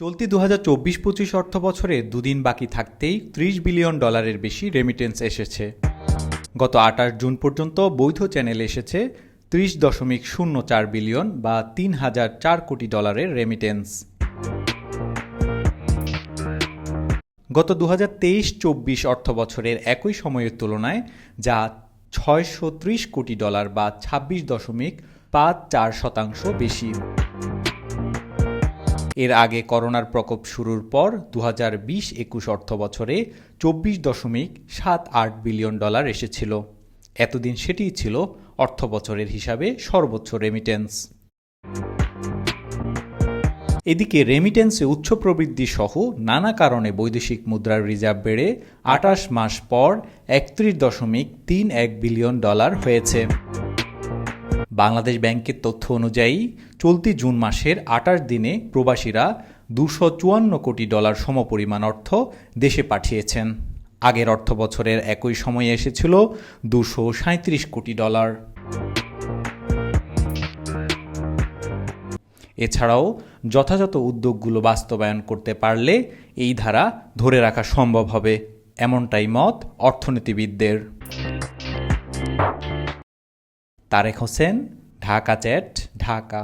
চলতি দু হাজার চব্বিশ পঁচিশ অর্থ বছরে দুদিন বাকি থাকতেই ত্রিশ বিলিয়ন ডলারের বেশি রেমিটেন্স এসেছে। গত আঠাশ জুন পর্যন্ত বৈধ চ্যানেল এসেছে ত্রিশ দশমিক শূন্য চার বিলিয়ন বা তিন হাজার চার কোটি ডলারের রেমিটেন্স গত দু হাজার তেইশ চব্বিশ অর্থ বছরের একই সময়ের তুলনায় যা ছয়শো ত্রিশ কোটি ডলার বা ছাব্বিশ দশমিক পাঁচ চার শতাংশ বেশি। এর আগে করোনার প্রকোপ শুরুর পর দু হাজার বিশ একুশ অর্থ বছরে চব্বিশ দশমিক সাত আট বিলিয়ন ডলার এসেছিল। এতদিন সেটিই ছিল অর্থ বছরের হিসাবে সর্বোচ্চ রেমিটেন্স এদিকে রেমিটেন্সে উচ্চ প্রবৃদ্ধি সহ নানা কারণে বৈদেশিক মুদ্রার রিজার্ভ বেড়ে আটাশ মাস পর একত্রিশ দশমিক তিন এক বিলিয়ন ডলার হয়েছে। বাংলাদেশ ব্যাংকের তথ্য অনুযায়ী, চলতি জুন মাসের আটাশ দিনে প্রবাসীরা দুশো চুয়ান্ন কোটি ডলার সমপরিমাণ অর্থ দেশে পাঠিয়েছেন। আগের অর্থ বছরের একই সময়ে এসেছিল দুশো সাঁত্রিশ কোটি ডলার। এছাড়াও, যথাযথ উদ্যোগগুলো বাস্তবায়ন করতে পারলে এই ধারা ধরে রাখা সম্ভব হবে, এমনটাই মত অর্থনীতিবিদদের। তারেক হোসেন ঢাকা চ্যাট ঢাকা।